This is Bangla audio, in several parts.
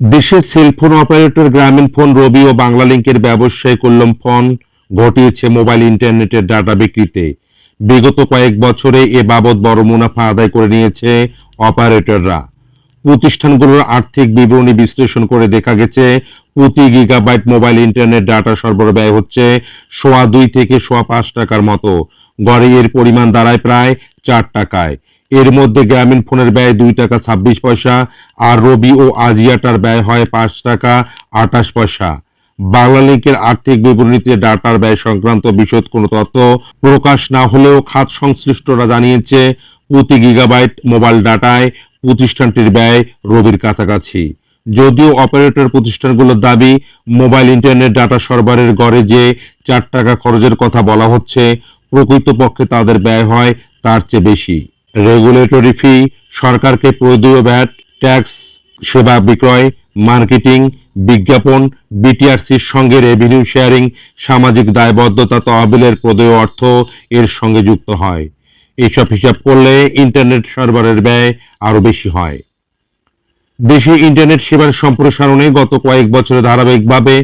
দেশের সেলফোন অপারেটর গ্রামীণ ফোন রবি ও বাংলালিংকের ব্যবসায়ী কল্যাণ ফোন, ঘটিয়েছে মোবাইল ইন্টারনেটের ডাটা বিক্রিতে। বিগত কয়েক বছরে এ বাবদ বড় মুনাফা আদায় করে নিয়েছে অপারেটররা। প্রতিষ্ঠানগুলোর আর্থিক বিবরণী বিশ্লেষণ করে দেখা গেছে, প্রতি গিগাবাইট মোবাইল ইন্টারনেট ডাটা সরবরাহ ব্যয় হচ্ছে সোয়া দুই থেকে সোয়া পাঁচ টাকার মতো। গড়ে এর পরিমাণ দাঁড়ায় প্রায় চার টাকায়। এর মধ্যে গ্রামীণ ফোনের ব্যয় দুই টাকা ছাব্বিশ পয়সা, আর রবি ও আজিয়াটার ব্যয় হয় পাঁচ টাকা আটাশ পয়সা। বাংলালিংকের আর্থিক বিবরণীতে ডাটার ব্যয় সংক্রান্ত বিশদ কোনো তথ্য প্রকাশ না হলেও খাত সংশ্লিষ্টরা জানিয়েছে, প্রতি গিগাবাইট মোবাইল ডাটায় প্রতিষ্ঠানটির ব্যয় রবির কাছাকাছি। যদিও অপারেটর প্রতিষ্ঠানগুলোর দাবি, মোবাইল ইন্টারনেট ডাটা সরবরাহের গড়ে যে চার টাকা খরচের কথা বলা হচ্ছে, প্রকৃতপক্ষে তাদের ব্যয় হয় তার চেয়ে বেশি। রেগুলেটরি ফি সরকারকে প্রদেয় ভ্যাট ট্যাক্স সেবা বিক্রয় মার্কেটিং বিজ্ঞাপন বিটিআরসির সঙ্গে রেভিনিউ শেয়ারিং সামাজিক দায়বদ্ধতা তহবিলের প্রদেয় অর্থ এর সঙ্গে যুক্ত হয়। এইসব হিসাব করলে ইন্টারনেট সরবরাহের ব্যয় আরও বেশি হয়। দেশে ইন্টারনেট সেবার সম্প্রসারণে গত কয়েক বছরে ধারাবাহিকভাবে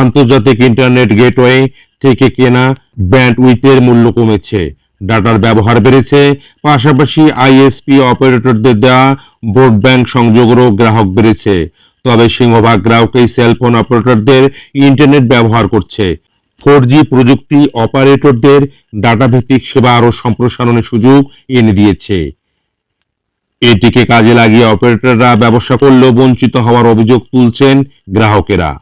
আন্তর্জাতিক ইন্টারনেট গেটওয়ে থেকে কেনা ব্যান্ডউইথের মূল্য কমেছে। ডাটার ব্যবহার বেড়েছে। পাশাপাশি আইএসপি অপারেটরদের দেওয়া ব্রডব্যান্ড সংযোগেরও গ্রাহক বেড়েছে। তবে সিংহভাগ গ্রাহকই সেলফোন অপারেটরদের ইন্টারনেট ব্যবহার করছে। ফোর প্রযুক্তি অপারেটরদের ডাটা ভিত্তিক সেবা আরও সম্প্রসারণের সুযোগ এনে দিয়েছে। এটিকে কাজে লাগিয়ে অপারেটররা ব্যবসা করলেও বঞ্চিত হওয়ার অভিযোগ তুলছেন গ্রাহকেরা।